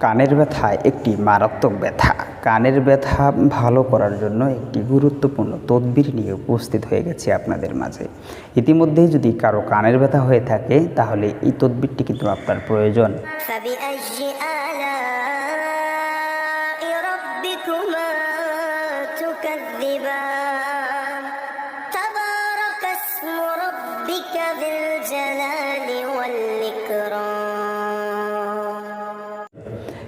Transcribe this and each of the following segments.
কানের ব্যথা একটি মারাত্মক ব্যথা কানের ব্যথা ভালো করার জন্য একটি গুরুত্বপূর্ণ তদবির নিয়ে উপস্থিত হয়ে গেছে আপনাদের মাঝে ইতিমধ্যেই যদি কারো কানের ব্যথা হয়ে থাকে তাহলে এই তদবিরটি কিন্তু আপনার প্রয়োজন فبأي آلاء ربكما تكذبان تبارك اسم ربك ذي الجلال والإكرام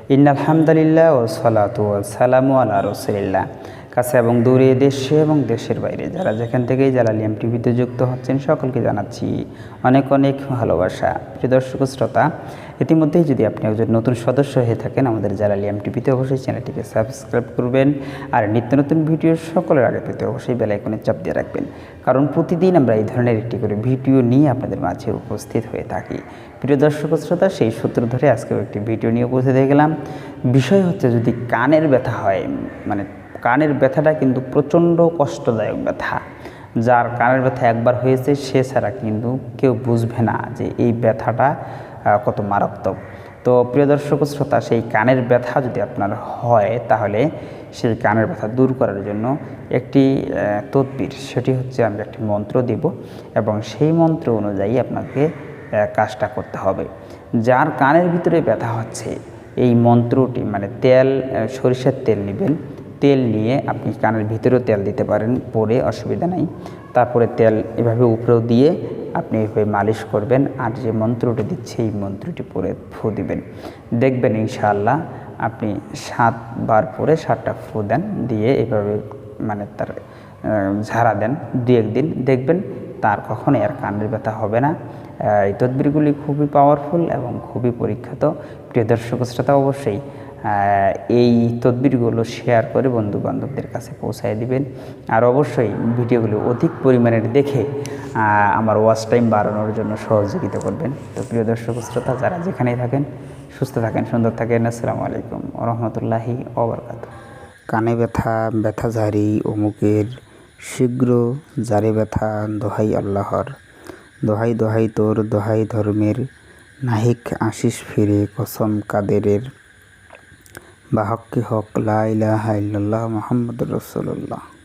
ইন্নালহামদুলিল্লাহ ও সালাতু সালামু আলা রসুলিল্লাহ কাছে এবং দূরে দেশে এবং দেশের বাইরে। যারা যেখান থেকেই জালালিয়াম টিভিতে যুক্ত হচ্ছেন, সকলকে জানাচ্ছি অনেক অনেক ভালোবাসা। প্রিয় দর্শক শ্রোতা, ইতিমধ্যেই যদি আপনি একজন নতুন সদস্য হয়ে থাকেন, আমাদের জালালিয়াম টিভিতে অবশ্যই চ্যানেলটিকে সাবস্ক্রাইব করবেন আর নিত্য নতুন ভিডিও সকলের আগে পেতে অবশ্যই বেলাইকনে চাপ দিয়ে রাখবেন। কারণ প্রতিদিন আমরা এই ধরনের একটি করে ভিডিও নিয়ে আপনাদের মাঝে উপস্থিত হয়ে থাকি। প্রিয় দর্শক শ্রোতা, সেই সূত্র ধরে আজকেও একটি ভিডিও নিয়ে উপস্থিত হয়ে গেলাম। বিষয় হচ্ছে যদি কানের ব্যথা হয় মানে কানের ব্যথাটা কিন্তু প্রচণ্ড কষ্টদায়ক ব্যথা। যার কানের ব্যথা একবার হয়েছে, সে ছাড়া কিন্তু কেউ বুঝবে না যে এই ব্যথাটা কত মারাত্মক। তো প্রিয় দর্শক শ্রোতা, সেই কানের ব্যথা যদি আপনার হয়, তাহলে সেই কানের ব্যথা দূর করার জন্য একটি তদবির, সেটি হচ্ছে আমি একটি মন্ত্র দিব এবং সেই মন্ত্র অনুযায়ী আপনাকে কাজটা করতে হবে। যার কানের ভিতরে ব্যথা হচ্ছে, এই মন্ত্রটি মানে তেল সরিষার তেল নেবেন। তেল নিয়ে আপনি কানের ভিতরেও তেল দিতে পারেন, পরে অসুবিধা নাই। তারপরে তেল এভাবে উপরেও দিয়ে আপনি এভাবে মালিশ করবেন আর যে মন্ত্রটি দিচ্ছে, এই মন্ত্রটি পরে ফু দিবেন। দেখবেন ইনশাআল্লাহ আপনি সাতবার পরে সাতটা ফু দেন, দিয়ে এভাবে মানে তার ঝাড়া দেন দু একদিন। দেখবেন তার কখনোই আর কানের ব্যথা হবে না। এই তদবিরগুলি খুবই পাওয়ারফুল এবং খুবই পরীক্ষিত। প্রিয় দর্শক শ্রোতা, অবশ্যই এই তদবিরগুলো শেয়ার করে বন্ধু বান্ধবদের কাছে পৌঁছায় দিবেন। আর অবশ্যই ভিডিওগুলো অধিক পরিমাণের দেখে আমার ওয়াচ টাইম বাড়ানোর জন্য সহযোগিতা করবেন। তো প্রিয় দর্শক শ্রোতা, যারা যেখানেই থাকেন, সুস্থ থাকেন, সুন্দর থাকেন। আসসালামু আলাইকুম রহমতুল্লাহি ওবরকাত কানে ব্যথা ব্যথা ঝাড়ি, অমুকের শীঘ্র জারে ব্যথা, দোহাই আল্লাহর। দোহাই দোহাই তোর, দোহাই ধর্মের। নাহিক আশিস ফিরে, কসম কাদেরের। بحق حق لا إله إلا الله محمد رسول الله.